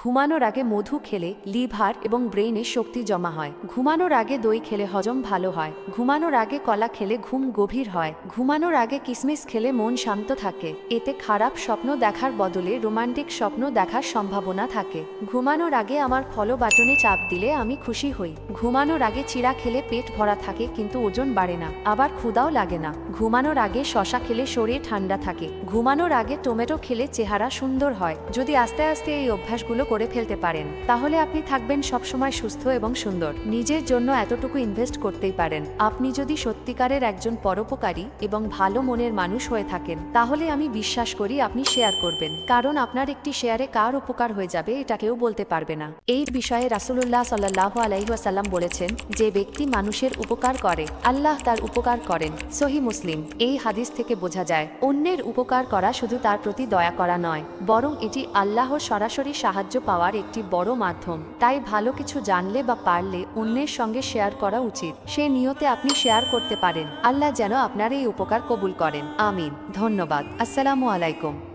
ঘুমানোর আগে মধু খেলে লিভার এবং ব্রেইনে শক্তি জমা হয়। ঘুমানোর আগে দই খেলে হজম ভালো হয়। ঘুমানোর আগে কলা খেলে ঘুম গভীর হয়। ঘুমানোর আগে কিসমিস খেলে মন শান্ত থাকে। এতে খারাপ স্বপ্ন দেখার বদলে রোমান্টিক স্বপ্ন দেখার সম্ভাবনা থাকে। ঘুমানোর আগে আমার ফলো বাটনে চাপ দিলে আমি খুশি হই। ঘুমানোর আগে চিড়া খেলে পেট ভরা থাকে কিন্তু ওজন বাড়ে না, আবার ক্ষুদাও লাগে না। ঘুমানোর আগে শশা খেলে শরীর ঠান্ডা থাকে। ঘুমানোর আগে টমেটো খেলে চেহারা সুন্দর হয়। যদি আস্তে আস্তে এই অভ্যাসগুলো করে ফেলতে পারেন। তাহলে আপনি থাকবেন সবসময় সুস্থ এবং সুন্দর। নিজের জন্য এতটুকু ইনভেস্ট করতেই পারেন। আপনি যদি সত্যিকারের একজন পরোপকারী এবং ভালো মনের মানুষ হয়ে থাকেন, তাহলে আমি বিশ্বাস করি আপনি শেয়ার করবেন। কারণ আপনার একটি শেয়ারে কার উপকার হয়ে যাবে এটা কেউ বলতে পারবে না। এই বিষয়ে রাসুলুল্লাহ সাল্লাহ আলাইসাল্লাম বলেছেন যে, ব্যক্তি মানুষের উপকার করে, আল্লাহ তার উপকার করেন। সহি মুসলিম। এই হাদিস থেকে বোঝা যায়, অন্যের উপকার করা শুধু তার প্রতি দয়া করা নয়, বরং এটি আল্লাহর সরাসরি সাহায্য পাওয়ার একটি বড় মাধ্যম। তাই ভালো কিছু জানলে বা পারলে অন্যের সঙ্গে শেয়ার করা উচিত। সে নিয়তে আপনি শেয়ার করতে পারেন। আল্লাহ যেন আপনার এই উপকার কবুল করেন। আমিন। ধন্যবাদ। আসসালামু আলাইকুম।